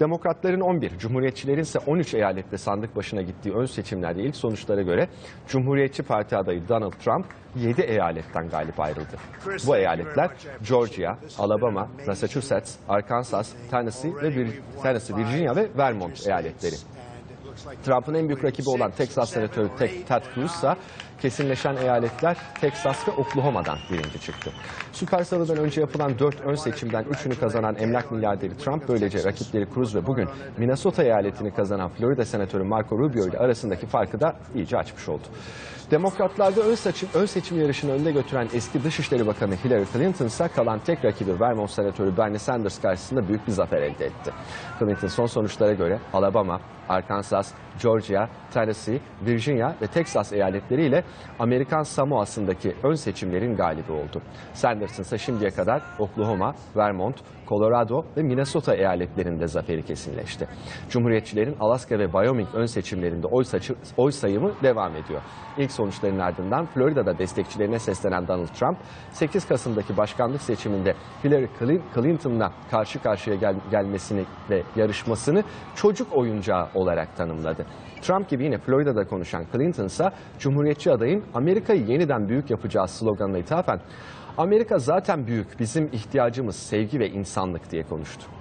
Demokratların 11, Cumhuriyetçilerin ise 13 eyalette sandık başına gittiği ön seçimlerde ilk sonuçlara göre Cumhuriyetçi Parti adayı Donald Trump 7 eyaletten galip ayrıldı. Bu eyaletler Georgia, Alabama, Massachusetts, Arkansas, Tennessee ve Bir- Tennessee, Virginia ve Vermont eyaletleri. Trump'ın en büyük rakibi olan Texas senatörü Ted Cruz kesinleşen eyaletler Texas ve Oklahoma'dan birinci çıktı. Süper Salı'dan önce yapılan dört ön seçimden üçünü kazanan emlak milyarderi Trump böylece rakipleri Cruz ve bugün Minnesota eyaletini kazanan Florida senatörü Marco Rubio ile arasındaki farkı da iyice açmış oldu. Demokratlarda ön seçim, ön seçim yarışını önde götüren eski Dışişleri Bakanı Hillary Clinton ise kalan tek rakibi Vermont senatörü Bernie Sanders karşısında büyük bir zafer elde etti. Clinton son sonuçlara göre Alabama, Arkansas, Georgia, Tennessee, Virginia ve Texas eyaletleriyle Amerikan Samoa'sındaki ön seçimlerin galibi oldu. Sanders'ın ise şimdiye kadar Oklahoma, Vermont, Colorado ve Minnesota eyaletlerinde zaferi kesinleşti. Cumhuriyetçilerin Alaska ve Wyoming ön seçimlerinde oy, saçı- oy sayımı devam ediyor. İlk sonuçların ardından Florida'da destekçilerine seslenen Donald Trump, 8 Kasım'daki başkanlık seçiminde Hillary Clin- Clinton'la karşı karşıya gel- gelmesini ve yarışmasını çocuk oyuncağı olarak tanımladı. Trump gibi yine Florida'da konuşan Clinton ise Cumhuriyetçi adayın Amerika'yı yeniden büyük yapacağı sloganına ithafen Amerika zaten büyük, bizim ihtiyacımız sevgi ve insanlık diye konuştu.